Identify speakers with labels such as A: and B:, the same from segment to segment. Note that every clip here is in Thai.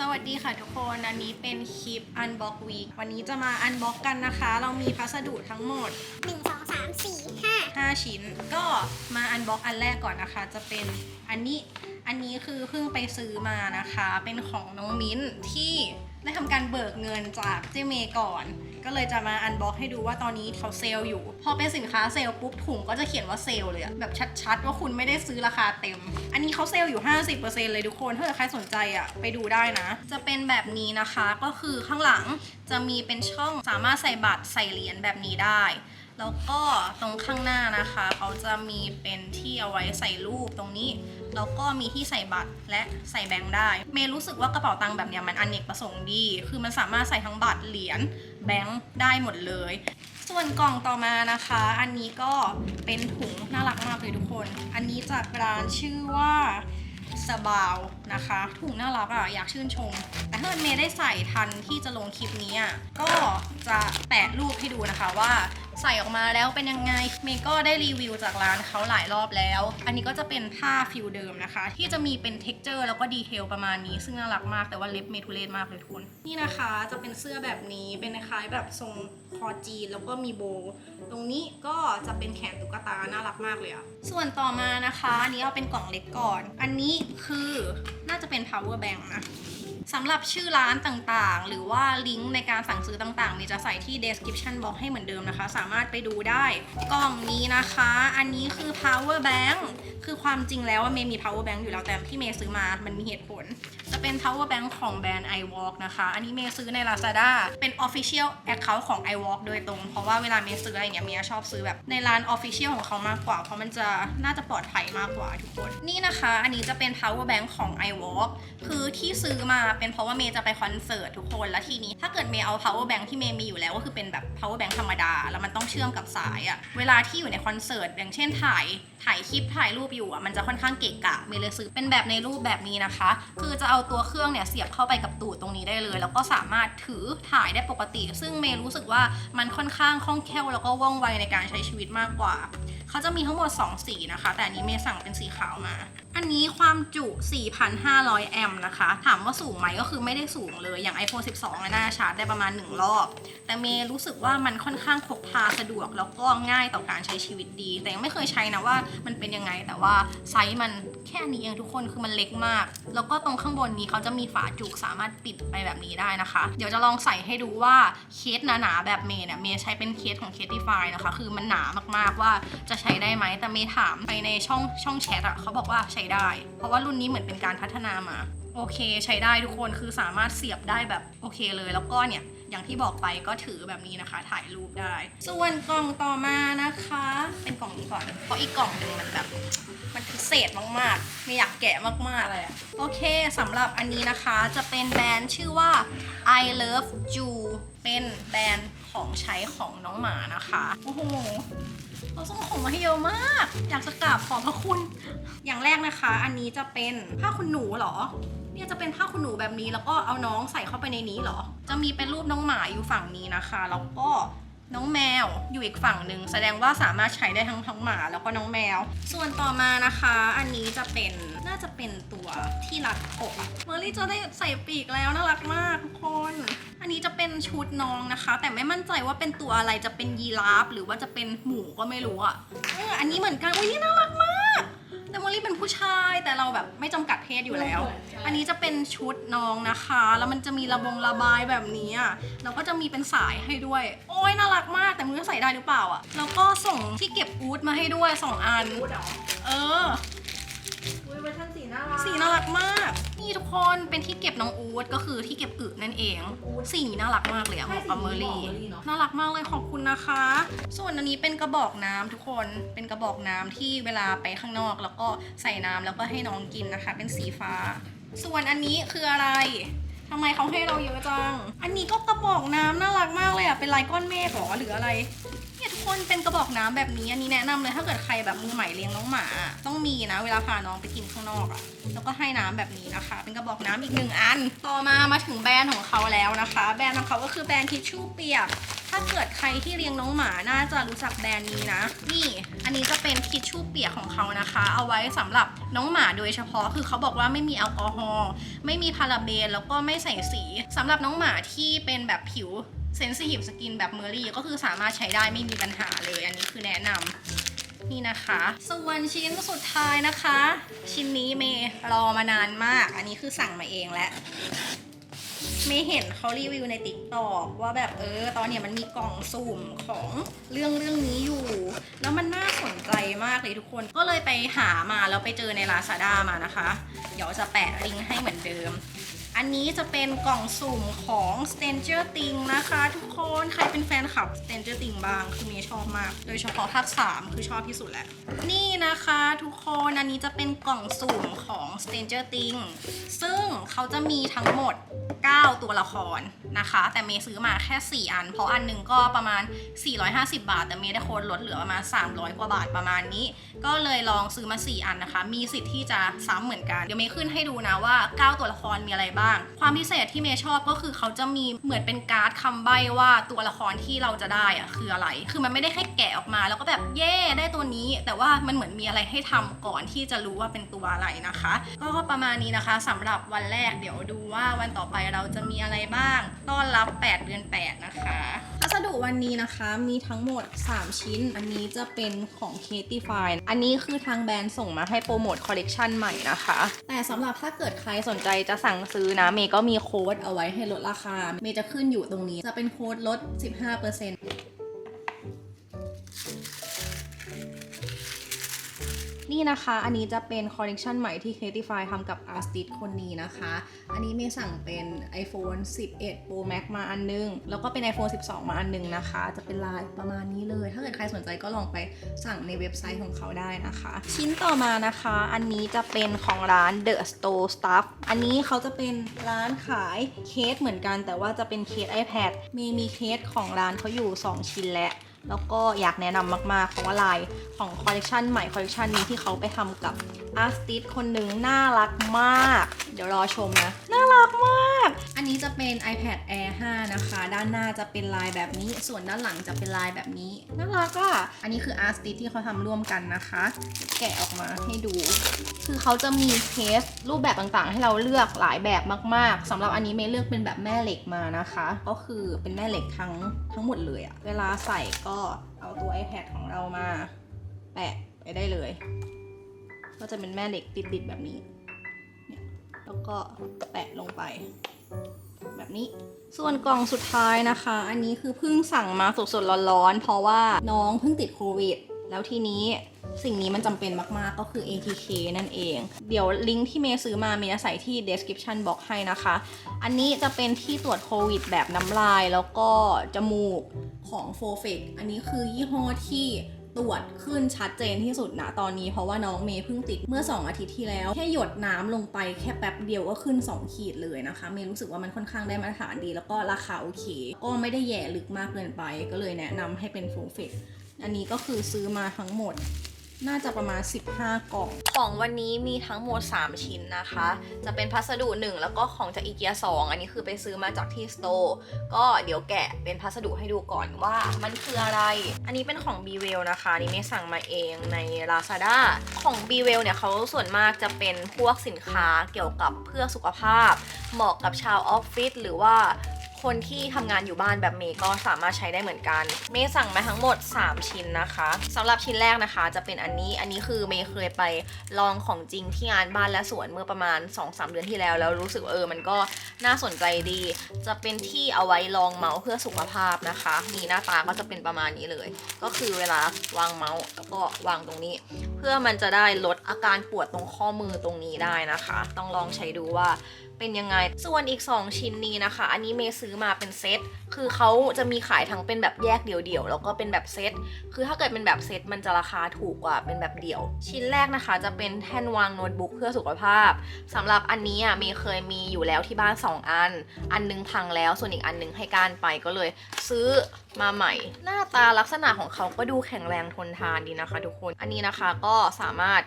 A: สวัสดีค่ะทุกคน อันนี้เป็นคลิป Unbox Week วันนี้จะมา Unbox กันนะคะ เรามีพัสดุทั้งหมด
B: หนึ่งสองสามสี่ห้า
A: 5ชิ้น ก็มา Unbox อันแรกก่อนนะคะ จะเป็นอันนี้ อันนี้คือเพิ่งไปซื้อมานะคะ เป็นของน้องมิ้นที่ได้ทำการเบิกเงินจากเจเมย์ก่อน ก็เลยจะมาอันบ็อกให้ดูว่าตอนนี้เขาเซลล์อยู่ พอเป็นสินค้าเซลล์ปุ๊บถุงก็จะเขียนว่าเซลล์เลยอะแบบชัดๆ ว่าคุณไม่ได้ซื้อราคาเต็ม อันนี้เขาเซลล์อยู่ 50%เลยทุกคนถ้าเกิดใครสนใจอะไปดูได้นะ จะเป็นแบบนี้นะคะก็คือข้างหลังจะมีเป็นช่องสามารถใส่บัตรใส่เหรียญแบบนี้ได้แล้วก็ตรงข้างหน้านะคะเขาจะมีเป็นที่เอาไว้ใส่รูปตรงนี้ แล้วก็มีที่ใส่บัตรและใส่แบงค์ได้ เมย์รู้สึกว่ากระเป๋าตังค์แบบเนี้ยมันอเนกประสงค์ดี คือมันสามารถใส่ทั้งบัตรเหรียญ แบงค์ได้หมดเลย ส่วนกล่องต่อมานะคะ อันนี้ก็เป็นถุงน่ารักมากเลยทุกคน อันนี้จากร้านชื่อว่าสบาว นะคะ ถุงน่ารักอะอยากชื่นชม แต่ถ้าเมย์ได้ใส่ทันที่จะลงคลิปนี้อะก็จะแปะรูปให้ดูนะคะว่าใส่ออกมาแล้วเป็นยังไง เมย์ก็ได้รีวิวจากร้านเขาหลายรอบแล้ว อันนี้ก็จะเป็นผ้าฟิลเดิมนะคะ ที่จะมีเป็นเท็กเจอร์แล้วก็ดีเทลประมาณนี้ ซึ่งน่ารักมากแต่ว่าเล็บเมทุเลตมากเลยทุกคนนี่นะคะจะเป็นเสื้อแบบนี้เป็นคล้ายแบบทรงคอจีนแล้วก็มีโบว์ตรงนี้ก็จะเป็นแขนตุ๊กตาน่ารักมากเลยอะส่วนต่อมานะคะ อันนี้เอาเป็นกล่องเล็กก่อน อันนี้คือ น่าจะเป็น power bank นะสำหรับชื่อร้านต่างๆ หรือว่าลิงก์ในการสั่งซื้อต่างๆ มีจะใส่ที่ description box ให้เหมือนเดิมนะคะ สามารถไปดูได้กล่องนี้นะคะ อันนี้คือ power bank คือความจริงแล้วว่าเมย์มี power bank อยู่แล้วแต่ที่เมย์ซื้อมา มันมีเหตุผล จะเป็น power bank ของแบรนด์ iWalk นะคะ อันนี้เมย์ซื้อใน Lazada เป็น official account ของ iWalk โดยตรง เพราะว่าเวลาเมย์ซื้ออะไรเงี้ยเมย์ชอบซื้อแบบในร้าน official ของเขามากกว่า เพราะมันจะน่าจะปลอดภัยมากกว่าทุกคน นี่นะคะ อันนี้จะเป็น power bank ของ iWalk คือที่ซื้อมาเป็นเพราะว่าเมย์จะไปคอนเสิร์ตทุกคน แล้วทีนี้ถ้าเกิดเมย์เอา power bank ที่เมย์มีอยู่แล้วก็คือเป็นแบบ power bank ธรรมดา แล้วมันต้องเชื่อมกับสายอะเวลาที่อยู่ในคอนเสิร์ตอย่างเช่นถ่ายถ่ายคลิปถ่ายรูปอยู่อะมันจะค่อนข้างเกะกะเมย์เลยซื้อเป็นแบบในรูปแบบนี้นะคะ คือจะเอาาตัวเครื่องเนี่ยเสียบเข้าไปกับตูดตรงนี้ได้เลย แล้วก็สามารถถือถ่ายได้ปกติ ซึ่งเมย์รู้สึกว่ามันค่อนข้างคล่องแคล่วแล้วก็ว่องไวในการใช้ชีวิตมากกว่า เขาจะมีทั้งหมด 2 สีนะคะ แต่อันนี้เมย์สั่งเป็นสีขาวมา อันนี้ความจุ 4,500 แอมป์นะคะ ถามว่าสูงไหมก็คือไม่ได้สูงเลย อย่าง iPhone 12น่าชาร์จได้ประมาณ 1 รอบ แต่เมย์รู้สึกว่ามันค่อนข้างพกพาสะดวกแล้วก็ง่ายต่อการใช้ชีวิตดี แต่ยังไม่เคยใช้นะว่ามันเป็นยังไง แต่ว่าไซส์มันแค่นี้เองทุกคนคือมันเล็กมาก แล้วก็ตรงข้างบนนี้เขาจะมีฝาจุกสามารถปิดไปแบบนี้ได้นะคะ เดี๋ยวจะลองใส่ให้ดูว่าเคสหนาๆแบบเมย์เนี่ยเมย์ใช้เป็นเคสของ Casetify นะคะ คือมันหนามากๆว่าจะใช้ได้ไหมแต่เมย์ถามไปในช่องช่องแชทอะเขาบอกว่าใช้ได้ เพราะว่ารุ่นนี้เหมือนเป็นการพัฒนามา โอเคใช้ได้ทุกคนคือสามารถเสียบได้แบบโอเคเลยแล้วก็เนี่ยอย่างที่บอกไปก็ถือแบบนี้นะคะ ถ่ายรูปได้ ส่วนกล่องต่อมานะคะ เป็นกล่องนี้ก่อน เพราะอีกกล่องหนึ่งมันแบบมันพิเศษมากๆ ไม่อยากแกะมากๆเลยโอเคสำหรับอันนี้นะคะจะเป็นแบรนด์ชื่อว่า I Love Ju เป็นแบรนด์ของใช้ของน้องหมานะคะ โอ้โห เราส่งของมาให้เยอะมาก อยากจะกราบขอบพระคุณ อย่างแรกนะคะ อันนี้จะเป็นผ้าขนหนูเหรอ เนี่ยจะเป็นผ้าขนหนูแบบนี้แล้วก็เอาน้องใส่เข้าไปในนี้เหรอ จะมีเป็นรูปน้องหมาอยู่ฝั่งนี้นะคะ แล้วก็ น้องแมวอยู่อีกฝั่งหนึ่งแสดงว่าสามารถใช้ได้ทั้งทั้งหมาแล้วก็น้องแมว ส่วนต่อมานะคะ อันนี้จะเป็นน่าจะเป็นตัวที่รัดอกเมอรี่จะได้ใส่ปีกแล้วน่ารักมากทุกคน อันนี้จะเป็นชุดน้องนะคะ แต่ไม่มั่นใจว่าเป็นตัวอะไรจะเป็นยีราฟหรือว่าจะเป็นหมูก็ไม่รู้อะเอออันนี้เหมือนกันอุ้ยน่ารัก แต่มอลลี่เป็นผู้ชายแต่เราแบบไม่จำกัดเพศอยู่แล้ว อันนี้จะเป็นชุดน้องนะคะ แล้วมันจะมีระบงระบายแบบนี้อะแล้วก็จะมีเป็นสายให้ด้วย โอ้ยน่ารักมากแต่มึงจะใส่ได้หรือเปล่าอะ แล้วก็ส่งที่เก็บอูดมาให้ด้วยสองอัน
C: พูดเหรอ
A: เออ
C: อุ้ยเวอร์ชันสี น่ารัก
A: สีน่ารักมาก นี่ทุกคนเป็นที่เก็บน้องอูดก็คือที่เก็บอึนั่นเอง สีน่ารักมากเลยอะเหมาะกับเมอร์รี่น่ารักมากเลยขอบคุณนะคะ ส่วนอันนี้เป็นกระบอกน้ำทุกคนเป็นกระบอกน้ำที่เวลาไปข้างนอก แล้วก็ใส่น้ำแล้วก็ให้น้องกินนะคะ เป็นสีฟ้า ส่วนอันนี้คืออะไรทำไมเขาให้เราเยอะจัง อันนี้ก็กระบอกน้ำน่ารักมากเลยอะเป็นลายก้อนเมฆเหรอหรืออะไรเนี่ยทุก คนเป็นกระบอกน้ำแบบนี้อันนี้แนะนำเลยถ้าเกิดใครแบบมือใหม่เลี้ยงน้องหมา ต้องมีนะ เวลาพาน้องไปกินข้างนอกอะแล้วก็ให้น้ำแบบนี้นะคะ เป็นกระบอกน้ำอีกหนึ่งอัน ต่อมามาถึงแบรนด์ของเขาแล้วนะคะ แบรนด์ของเขาก็คือแบรนด์ทิชชู่เปียกถ้าถ้าเกิดใครที่เลี้ยงน้องหมาน่าจะรู้จักแบรนด์นี้นะ นี่อันนี้จะเป็นทิชชู่เปียกของเขานะคะ เอาไว้สำหรับน้องหมาโดยเฉพาะคือเขาบอกว่าไม่มีแอลกอฮอล์ไม่มีพาราเบนแล้วก็ไม่ใส่สีสำหรับน้องหมาที่เป็นแบบผิว เซนซิทีฟสกินแบบเมอรี่ก็คือสามารถใช้ได้ไม่มีปัญหาเลย อันนี้คือแนะนำนี่นะคะ ส่วนชิ้นสุดท้ายนะคะ ชิ้นนี้เมย์รอมานานมาก อันนี้คือสั่งมาเองแล้วเมย์เห็นเขารีวิวในติ๊กตอกว่าแบบเออ ตอนเนี้ยมันมีกล่องสุ่มของเรื่องเรื่องนี้อยู่ แล้วมันน่าสนใจมากเลยทุกคน ก็เลยไปหามาแล้วไปเจอใน Lazada มานะคะ เดี๋ยวจะแปะลิงก์ให้เหมือนเดิม อันนี้จะเป็นกล่องสุ่มของ Stranger Things นะคะทุกคนใครเป็นแฟนคลับ Stranger Things บ้างคือเมย์ชอบมาก โดยเฉพาะภาค 3 คือชอบที่สุดแหละ นี่นะคะทุกคนอันนี้จะเป็นกล่องสุ่มของ Stranger Things ซึ่งเขาจะมีทั้งหมด 9 ตัวละครนะคะ แต่เมย์ซื้อมาแค่ 4 อัน เพราะอันหนึงก็ประมาณ 450 บาท แต่เมย์ได้โค้ดลดเหลือประมาณ 300 กว่าบาทประมาณนี้ ก็เลยลองซื้อมา 4 อันนะคะ มีสิทธิ์ที่จะซ้ำเหมือนกันเดี๋ยวเมย์ขึ้นให้ดูนะว่า 9 ตัวละครมีอะไรบ้างความพิเศษที่เมย์ชอบก็คือเขาจะมีเหมือนเป็นการ์ดคำใบ้ว่าตัวละครที่เราจะได้อะคืออะไร คือมันไม่ได้แค่แกะออกมา แล้วก็แบบเย่ได้ตัวนี้ แต่ว่ามันเหมือนมีอะไรให้ทำก่อนที่จะรู้ว่าเป็นตัวอะไรนะคะ ก็ประมาณนี้นะคะสำหรับวันแรกเดี๋ยวดูว่าวันต่อไปเราจะมีอะไรบ้าง ต้อนรับ 8 เดือน 8 นะคะพัสดุวันนี้นะคะมีทั้งหมด 3 ชิ้น อันนี้จะเป็นของ k a t i f y อันนี้คือทางแบรนด์ส่งมาให้โปรโมทคอลเลกชันใหม่นะคะ แต่สำหรับถ้าเกิดใครสนใจจะสั่งซื้อนะเมย์ก็มีโค้ดเอาไว้ให้ลดราคา เมย์จะขึ้นอยู่ตรงนี้ จะเป็นโค้ดลด 15% นี่นะคะ อันนี้จะเป็นคอลเลกชันใหม่ที่ c r e a t i f y ทำกับ a r t i s t คนนี้นะคะ อันนี้เมย์สั่งเป็น iPhone 11 Pro Max มาอันนึง แล้วก็เป็น iPhone 12 มาอันนึงนะคะ จะเป็นลายประมาณนี้เลย ถ้าเกิดใครสนใจก็ลองไปสั่งในเว็บไซต์ของเขาได้นะคะ ชิ้นต่อมานะคะ อันนี้จะเป็นของร้าน The Store Stuff อันนี้เขาจะเป็นร้านขายเคสเหมือนกัน แต่ว่าจะเป็นเคส iPad เมย์มีเคสของร้านเขาอยู่ 2 ชิ้นแล้ว แล้วก็อยากแนะนำมากๆ เพราะว่าลายของคอลเลกชันใหม่คอลเลกชันนี้ที่เขาไปทำกับอาร์ติสคนหนึ่งน่ารักมาก เดี๋ยวรอชมนะ น่ารักมาก อันนี้จะเป็น iPad Air 5 นะคะ ด้านหน้าจะเป็นลายแบบนี้ ส่วนด้านหลังจะเป็นลายแบบนี้น่ารักอะอันนี้คืออาร์ติที่เขาทำร่วมกันนะคะ แกะออกมาให้ดู คือเขาจะมีเคสรูปแบบต่างๆ ให้เราเลือกหลายแบบมากๆสำหรับอันนี้เมย์เลือกเป็นแบบแม่เหล็กมานะคะ ก็คือเป็นแม่เหล็กทั้งทั้งหมดเลยอะเวลาใส่ก็เอาตัว iPad ของเรามาแปะไปได้เลย ก็จะเป็นแม่เหล็กติดๆแบบนี้ เนี่ย แล้วก็แปะลงไป แบบนี้ ส่วนกล่องสุดท้ายนะคะ อันนี้คือเพิ่งสั่งมาสดๆร้อนๆ เพราะว่าน้องเพิ่งติดโควิด แล้วทีนี้สิ่งนี้มันจำเป็นมากๆ ก็คือ ATK นั่นเอง เดี๋ยวลิงก์ที่เมย์ซื้อมาเมย์จะใส่ที่ description box ให้นะคะ อันนี้จะเป็นที่ตรวจโควิดแบบน้ำลายแล้วก็จมูกของ f o f e c อันนี้คือยี่ห้อที่ ตรวจขึ้นชัดเจนที่สุดนะตอนนี้เพราะว่าน้องเมย์เพิ่งติดเมื่อ 2 อาทิตย์ที่แล้ว แค่หยดน้ำลงไปแค่แป๊บเดียวก็ขึ้น 2 ขีดเลยนะคะเมย์รู้สึกว่ามันค่อนข้างได้มาตรฐานดี แล้วก็ราคาโอเค ก็ไม่ได้แย่ลึกมากเกินไป ก็เลยแนะนำให้เป็นฟูเฟตอันนี้ก็คือซื้อมาทั้งหมด น่าจะประมาณ 15 กล่อง ของวันนี้มีทั้งหมด 3 ชิ้นนะคะ จะเป็นพัสดุ 1 แล้วก็ของจากอีเกีย2อันนี้คือไปซื้อมาจากที่สโตร์ก็เดี๋ยวแกะเป็นพัสดุให้ดูก่อนว่ามันคืออะไร อันนี้เป็นของ b w e l l นะคะนี่ไม่สั่งมาเองใน Lazada ของ b w e l l เนี่ยเขาส่วนมากจะเป็นพวกสินค้าเกี่ยวกับเพื่อสุขภาพ เหมาะกับชาวออฟฟิศหรือว่า คนที่ทำงานอยู่บ้านแบบเมย์ก็สามารถใช้ได้เหมือนกัน เมย์สั่งมาทั้งหมด 3 ชิ้นนะคะสำหรับชิ้นแรกนะคะ จะเป็นอันนี้ อันนี้คือเมย์เคยไปลองของจริงที่งานบ้านและสวนเมื่อประมาณ 2-3 เดือนที่แล้ว แล้วรู้สึกว่าเออมันก็น่าสนใจดี จะเป็นที่เอาไว้รองเมาส์เพื่อสุขภาพนะคะ มีหน้าตาก็จะเป็นประมาณนี้เลย ก็คือเวลาวางเมาส์แล้วก็วางตรงนี้ เพื่อมันจะได้ลดอาการปวดตรงข้อมือตรงนี้ได้นะคะ ต้องลองใช้ดูว่าเป็นยังไง ส่วนอีก 2 ชิ้นนี้นะคะ อันนี้เมย์ซื้อมาเป็นเซต คือเขาจะมีขายทั้งเป็นแบบแยกเดี่ยวๆ แล้วก็เป็นแบบเซต คือถ้าเกิดเป็นแบบเซตมันจะราคาถูกกว่าเป็นแบบเดี่ยว ชิ้นแรกนะคะ จะเป็นแท่นวางโน้ตบุ๊กเพื่อสุขภาพสำหรับอันนี้อะมย์เคยมีอยู่แล้วที่บ้าน 2 อัน อันนึงพังแล้ว ส่วนอีกอันนึงให้การไปก็เลย ซื้อมาใหม่ หน้าตาลักษณะของเขาก็ดูแข็งแรงทนทานดีนะคะ ทุกคน อันนี้นะคะก็สามารถ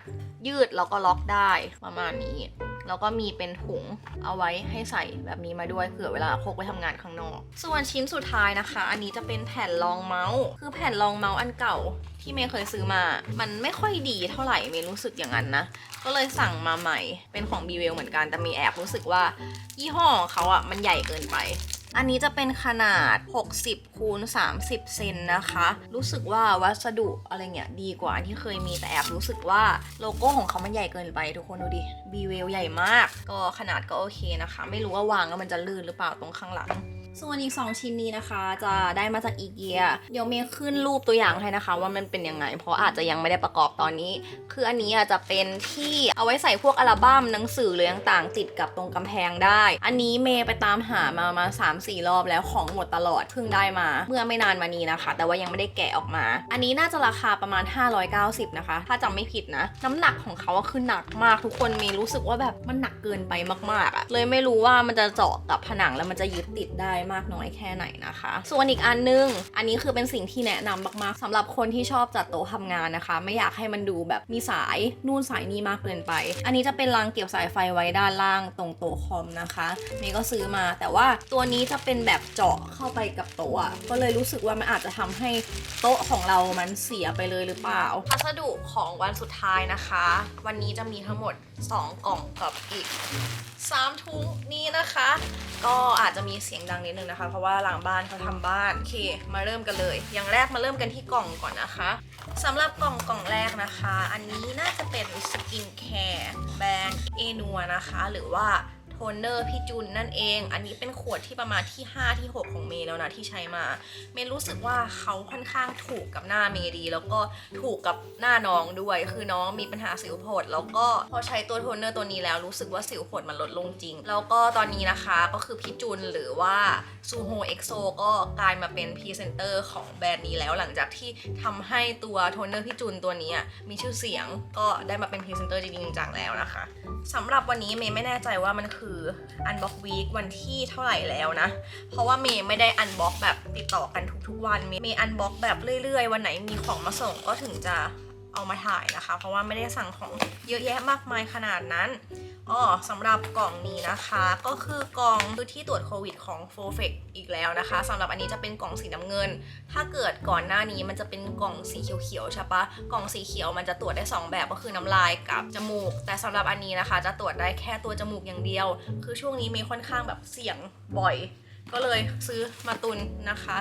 A: ยืดแล้วก็ล็อกได้ประมาณนี้ แล้วก็มีเป็นถุงเอาไว้ให้ใส่แบบนี้มาด้วยเผื่อเวลาพกไปทำงานข้างนอก ส่วนชิ้นสุดท้ายนะคะ อันนี้จะเป็นแผ่นรองเมาส์คือแผ่นรองเมาส์อันเก่าที่เมย์เคยซื้อมา มันไม่ค่อยดีเท่าไหร่เมย์รู้สึกอย่างนั้นนะ ก็เลยสั่งมาใหม่เป็นของ b ีเวลเหมือนกันแต่มีแอบรู้สึกว่ายี่ห้อของเขาอะมันใหญ่เกินไป อันนี้จะเป็นขนาด 60คูณ30 เซนนะคะ รู้สึกว่าวัสดุอะไรเงี้ยดีกว่าอันที่เคยมีแต่แอบรู้สึกว่าโลโก้ของเขามันใหญ่เกินไปทุกคนดูดิบีเวลใหญ่มาก ก็ขนาดก็โอเคนะคะ ไม่รู้ว่าวางแล้วมันจะลื่นหรือเปล่าตรงข้างหลัง ส่วนอีก 2 ชิ้นนี้นะคะ จะได้มาจากอีเกียเดี๋ยวเมย์ขึ้นรูปตัวอย่างให้นะคะ ว่ามันเป็นยังไง เพราะอาจจะยังไม่ได้ประกอบตอนนี้ คืออันนี้อาจจะเป็นที่เอาไว้ใส่พวกอัลบั้มหนังสือหรือต่างๆ ติดกับตรงกำแพงได้ อันนี้เมย์ไปตามหามามา3 4รอบแล้วของหมดตลอดเพิ่งได้มา เมื่อไม่นานมานี้นะคะ แต่ว่ายังไม่ได้แกะออกมา อันนี้น่าจะราคาประมาณ 590 นะคะ ถ้าจำไม่ผิดนะ น้ำหนักของเขาคือหนักมากทุกคนเมย์รู้สึกว่าแบบมันหนักเกินไปมากๆอะเลยไม่รู้ว่ามันจะเจาะกับผนังแล้วมันจะยึดติดได้มากน้อยแค่ไหนนะคะ ส่วนอีกอันนึง อันนี้คือเป็นสิ่งที่แนะนำมากๆสำหรับคนที่ชอบจัดโต๊ะทำงานนะคะ ไม่อยากให้มันดูแบบมีสายนู่นสายนี่มากเกินไป อันนี้จะเป็นรางเก็บสายไฟไว้ด้านล่างตรงโต๊ะคอมนะคะเมย์ก็ซื้อมาแต่ว่าตัวนี้จะเป็นแบบเจาะเข้าไปกับโต๊ะก็เลยรู้สึกว่ามันอาจจะทำให้โต๊ะของเรามันเสียไปเลยหรือเปล่าพัสดุของวันสุดท้ายนะคะ วันนี้จะมีทั้งหมด 2 กล่องกับอีก 3 ถุงนี้นะคะ ก็อาจจะมีเสียงดังนิดนึงนะคะ เพราะว่าหลังบ้านเขาทำบ้านโอเค มาเริ่มกันเลย อย่างแรกมาเริ่มกันที่กล่องก่อนนะคะสำหรับกล่องกล่องแรกนะคะ อันนี้น่าจะเป็นสกินแคร์แบรนด์เอนัวนะคะ หรือว่า โทนเนอร์พี่จุนนั่นเอง อันนี้เป็นขวดที่ประมาณที่ 5 ที่ 6 ของเมย์แล้วนะที่ใช้มา เมย์รู้สึกว่าเขาค่อนข้างถูกกับหน้าเมย์ดี แล้วก็ถูกกับหน้าน้องด้วย คือน้องมีปัญหาสิวผดแล้วก็พอใช้ตัวโทนเนอร์ตัวนี้แล้วรู้สึกว่าสิวผดมันลดลงจริง แล้วก็ตอนนี้นะคะก็คือพี่จุนหรือว่าซูโฮเอ็กโซก็กลายมาเป็นพรีเซนเตอร์ของแบรนด์นี้แล้วหลังจากที่ทำให้ตัวโทนเนอร์พี่จุนตัวนี้มีชื่อเสียงก็ได้มาเป็นพรีเซนเตอร์จริงจังแล้วนะคะสำหรับวันนี้เมย์ไม่แน่ใจว่ามันคือ Unbox Week วันที่เท่าไหร่แล้วนะ เพราะว่าเมย์ไม่ได้อันบล็อกแบบติดต่อกันทุกๆวัน เมย์อันบล็อกแบบเรื่อยๆ วันไหนมีของมาส่งก็ถึงจะ เอามาถ่ายนะคะ เพราะว่าไม่ได้สั่งของเยอะแยะมากมายขนาดนั้นอ๋อสำหรับกล่องนี้นะคะ ก็คือกล่องที่ตรวจโควิดของ f o f e c อีกแล้วนะคะสำหรับอันนี้จะเป็นกล่องสีน้ำเงิน ถ้าเกิดก่อนหน้านี้มันจะเป็นกล่องสีเขียวๆใช่ปะกล่องสีเขียวมันจะตรวจได้ 2 แบบก็คือน้ำลายกับจมูก แต่สำหรับอันนี้นะคะ จะตรวจได้แค่ตัวจมูกอย่างเดียว คือช่วงนี้มีค่อนข้างแบบเสี่ยงบ่อย ก็เลยซื้อมาตุนนะคะ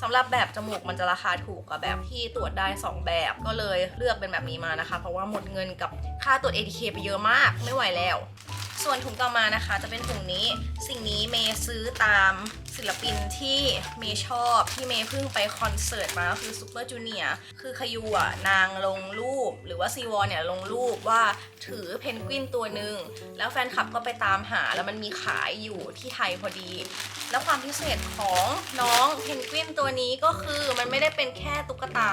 A: สำหรับแบบจมูกมันจะราคาถูกกว่าแบบที่ตรวจได้ 2 แบบก็เลยเลือกเป็นแบบนี้มานะคะ เพราะว่าหมดเงินกับค่าตรวจ ATK ไปเยอะมากไม่ไหวแล้ว ส่วนถุงต่อมานะคะจะเป็นถุงนี้สิ่งนี้เมย์ซื้อตามศิลปินที่เมย์ชอบที่เมย์เพิ่งไปคอนเสิร์ตมาก็คือซูเปอร์จูเนียคือขยูอะนางลงรูป หรือว่าซีวอเนี่ยลงรูปว่าถือเพนกวินตัวหนึ่งแล้วแฟนคลับก็ไปตามหาแล้วมันมีขายอยู่ที่ไทยพอดี แล้วความพิเศษของน้องเพนกวินตัวนี้ก็คือมันไม่ได้เป็นแค่ตุ๊กตา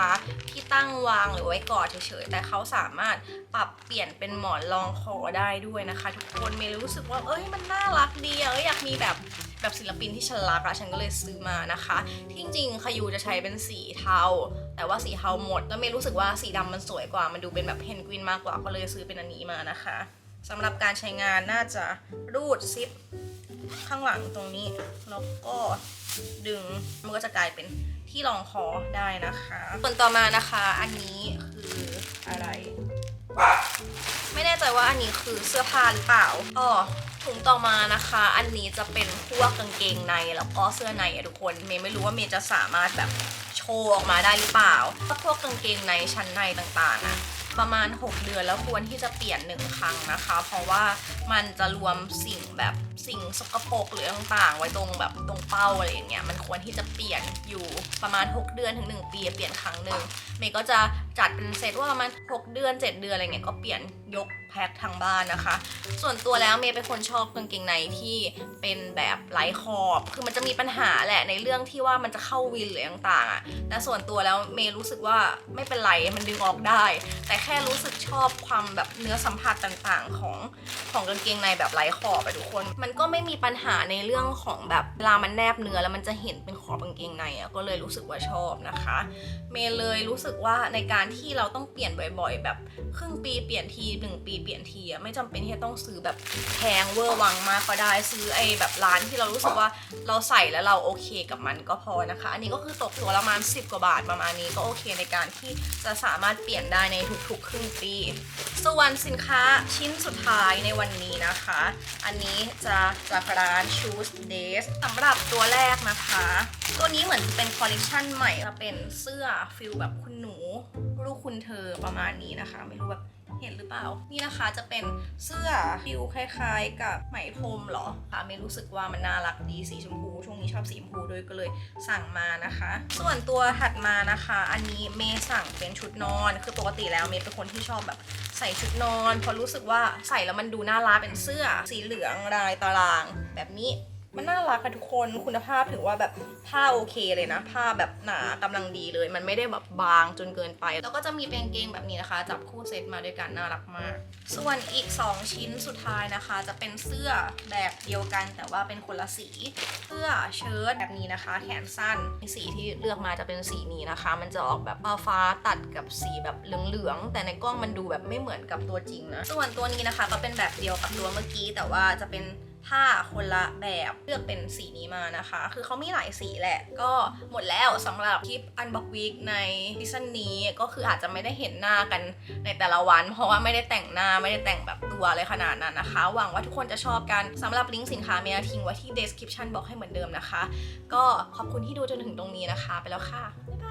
A: ที่ตั้งวางหรือไว้กอดเฉยๆแต่เขาสามารถปรับเปลี่ยนเป็นหมอนรองคอได้ด้วยนะคะ ทุกคนเมย์รู้สึกว่าเอ้ยมันน่ารักดีอะเอ้ยอยากมีแบบแบบศิลปินที่ฉันรักอะฉันก็เลยซื้อมานะคะที่จริงๆขยูจะใช้เป็นสีเทา แต่ว่าสีเทาหมดแล้วเมย์รู้สึกว่าสีดำมันสวยกว่า มันดูเป็นแบบเพนกวินมากกว่าก็เลยซื้อเป็นอันนี้มานะคะสำหรับการใช้งานน่าจะรูดซิปข้างหลังตรงนี้ แล้วก็ดึงมันก็จะกลายเป็นที่รองคอได้นะคะส่วนต่อมานะคะ อันนี้คืออะไร ไม่แน่ใจว่าอันนี้คือเสื้อผ้าหรือเปล่าอ๋อถุงต่อมานะคะ อันนี้จะเป็นพวกกางเกงในแล้วก็เสื้อในอะทุกคน เมย์ไม่รู้ว่าเมย์จะสามารถแบบโชว์ออกมาได้หรือเปล่าพวกกางเกงในชั้นในต่างๆอะประมาณ 6 เดือนแล้วควรที่จะเปลี่ยนหนึ่งครั้งนะคะ เพราะว่า มันจะรวมสิ่งแบบสิ่งสกปรกหรือต่างๆ ไว้ตรงแบบตรงเป้าอะไรอย่างเงี้ยมันควรที่จะเปลี่ยนอยู่ประมาณ 6 เดือนถึง 1 ปีเปลี่ยนครั้งหนึ่งเมย์ก็จะจัดเป็นเซตว่าประมาณ 6 เดือน 7 เดือนอะไรเงี้ยก็เปลี่ยนยกแพ็คทางบ้านนะคะ ส่วนตัวแล้วเมย์เป็นคนชอบกางเกงในที่เป็นแบบไร้ขอบ คือมันจะมีปัญหาแหละในเรื่องที่ว่ามันจะเข้าวินหรือต่างๆอะแต่ส่วนตัวแล้วเมย์รู้สึกว่าไม่เป็นไรมันดึงออกได้ แต่แค่รู้สึกชอบความแบบเนื้อสัมผัสต่างๆของของกางเกงในแบบไร้ขอบไปทุกคน มันก็ไม่มีปัญหาในเรื่องของแบบเวลามันแนบเนื้อแล้วมันจะเห็นเป็นขอบกางเกงในอะก็เลยรู้สึกว่าชอบนะคะ เมย์เลยรู้สึกว่าในการที่เราต้องเปลี่ยนบ่อย ๆ แบบครึ่งปีเปลี่ยนทีหนึ่งปีเปลี่ยนทีอะไม่จำเป็นที่จะต้องซื้อแบบแพงเวอร์วังมากก็ได้ซื้อไอ้แบบร้านที่เรารู้สึกว่าเราใส่แล้วเราโอเคกับมันก็พอนะคะ อันนี้ก็คือตกตัวละประมาณ 10 กว่าบาทประมาณนี้ก็โอเคในการที่จะสามารถเปลี่ยนได้ในทุกๆครึ่งปี ส่วนสินค้าชิ้นสุดท้ายในวันนี้นี้นะคะ อันนี้จะจากร้าน Shoes Days สำหรับตัวแรกนะคะ ตัวนี้เหมือนเป็นคอลเลคชันใหม่จะเป็นเสื้อฟิลแบบคุณหนู ลูกคุณเธอประมาณนี้นะคะ ไม่รู้แบบ เห็นหรือเปล่า นี่นะคะจะเป็นเสื้อฟิลคล้ายๆ กับไหมพรมเหรอคะไม่รู้สึกว่ามันน่ารักดีสีชมพู ช่วงนี้ชอบสีชมพูด้วยก็เลยสั่งมานะคะ ส่วนตัวถัดมานะคะ อันนี้เมย์สั่งเป็นชุดนอน คือปกติแล้วเมย์เป็นคนที่ชอบแบบใส่ชุดนอนเพราะรู้สึกว่าใส่แล้วมันดูน่ารักเป็นเสื้อ สีเหลืองลายตาราง แบบนี้ มันน่ารักอะทุกคนคุณภาพถือว่าแบบผ้าโอเคเลยนะ ผ้าแบบหนากำลังดีเลย มันไม่ได้แบบบางจนเกินไป แล้วก็จะมีเป็นเกงแบบนี้นะคะ จับคู่เซตมาด้วยกันน่ารักมาก ส่วนอีก 2 ชิ้นสุดท้ายนะคะ จะเป็นเสื้อแบบเดียวกันแต่ว่าเป็นคนละสีเสื้อเชิ้ตแบบนี้นะคะ แขนสั้นสีที่เลือกมาจะเป็นสีนี้นะคะ มันจะออกแบบฟ้าตัดกับสีแบบเหลืองๆแต่ในกล้องมันดูแบบไม่เหมือนกับตัวจริงนะส่วนตัวนี้นะคะ ก็เป็นแบบเดียวกับตัวเมื่อกี้แต่ว่าจะเป็น ผ้าคนละแบบเลือกเป็นสีนี้มานะคะ คือเขามีหลายสีแหละ ก็หมดแล้วสำหรับคลิป Unbox Week ในซีซั่นนี้ก็คืออาจจะไม่ได้เห็นหน้ากันในแต่ละวัน เพราะว่าไม่ได้แต่งหน้าไม่ได้แต่งแบบตัวอะไรขนาดนั้นนะคะ หวังว่าทุกคนจะชอบกันสำหรับลิงก์สินค้าเมียทิ้งไว้ที่ description บอกให้เหมือนเดิมนะคะ ก็ขอบคุณที่ดูจนถึงตรงนี้นะคะ ไปแล้วค่ะบ๊ายบาย